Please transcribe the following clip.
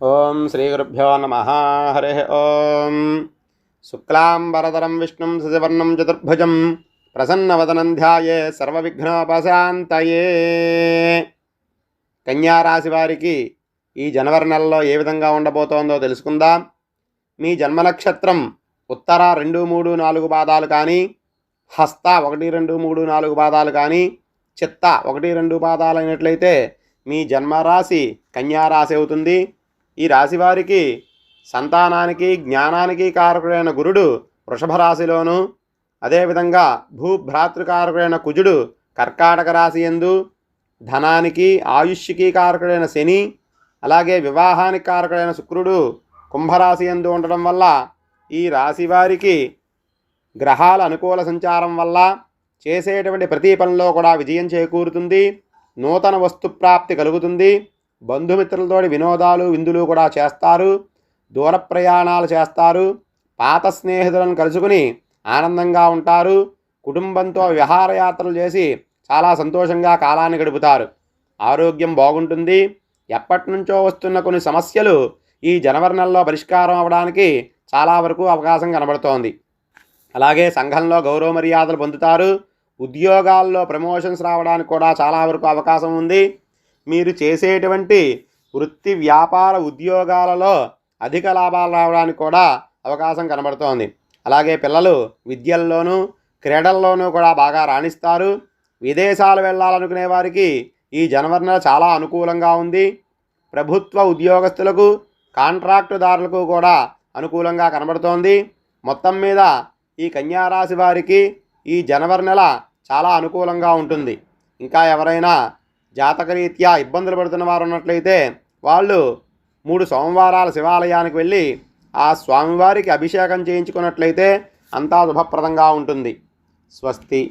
ఓం శ్రీ గురుభ్యో నమ. హరి ఓం. శుక్లాంబరధరం విష్ణుం శశివర్ణం చతుర్భుజం ప్రసన్నవదనం ధ్యాయే సర్వవిఘ్నోపశాంతయే. కన్యారాశి వారికి ఈ జనవరి నెలలో ఏ విధంగా ఉండబోతోందో తెలుసుకుందాం. మీ జన్మ నక్షత్రం ఉత్తర రెండు మూడు నాలుగు పాదాలు కానీ హస్త ఒకటి రెండు మూడు నాలుగు పాదాలు కానీ చిత్త ఒకటి రెండు పాదాలు అయినట్లయితే మీ జన్మరాశి కన్యారాశి అవుతుంది. ఈ రాశివారికి సంతానానికి జ్ఞానానికి కారకుడైన గురుడు వృషభ రాశిలోను అదేవిధంగా భూభ్రాతృకారకుడైన కుజుడు కర్కాటక రాశి ఎందు ధనానికి ఆయుష్కి కారకుడైన శని అలాగే వివాహానికి కారకుడైన శుక్రుడు కుంభరాశి ఎందు ఉండడం వల్ల ఈ రాశి వారికి గ్రహాల అనుకూల సంచారం వల్ల చేసేటువంటి ప్రతి పనిలో కూడా విజయం చేకూరుతుంది నూతన వస్తు ప్రాప్తి కలుగుతుంది. బంధుమిత్రులతోటి వినోదాలు విందులు కూడా చేస్తారు. దూర ప్రయాణాలు చేస్తారు. పాత స్నేహితులను కలుసుకుని ఆనందంగా ఉంటారు. కుటుంబంతో విహారయాత్రలు చేసి చాలా సంతోషంగా కాలాన్ని గడుపుతారు. ఆరోగ్యం బాగుంటుంది. ఎప్పటి నుంచో వస్తున్న కొన్ని సమస్యలు ఈ జనవరి నెలలో పరిష్కారం అవ్వడానికి చాలా వరకు అవకాశం కనబడుతోంది. అలాగే సంఘంలో గౌరవ మర్యాదలు పొందుతారు. ఉద్యోగాల్లో ప్రమోషన్స్ రావడానికి కూడా చాలా వరకు అవకాశం ఉంది. మీరు చేసేటువంటి వృత్తి వ్యాపార ఉద్యోగాలలో అధిక లాభాలు రావడానికి కూడా అవకాశం కనబడుతోంది. అలాగే పిల్లలు విద్యల్లోనూ క్రీడల్లోనూ కూడా బాగా రాణిస్తారు. విదేశాలు వెళ్ళాలనుకునే వారికి ఈ జనవరి నెల చాలా అనుకూలంగా ఉంది. ప్రభుత్వ ఉద్యోగస్తులకు కాంట్రాక్టుదారులకు కూడా అనుకూలంగా కనబడుతోంది. మొత్తం మీద ఈ కన్యారాశి వారికి ఈ జనవరి నెల చాలా అనుకూలంగా ఉంటుంది. ఇంకా ఎవరైనా జాతకరీత్యా ఇబ్బందులు పడుతున్న వారు ఉన్నట్లయితే వాళ్ళు మూడు సోమవారాల శివాలయానికి వెళ్ళి ఆ స్వామివారికి అభిషేకం చేయించుకున్నట్లయితే అంతా శుభప్రదంగా ఉంటుంది. స్వస్తి.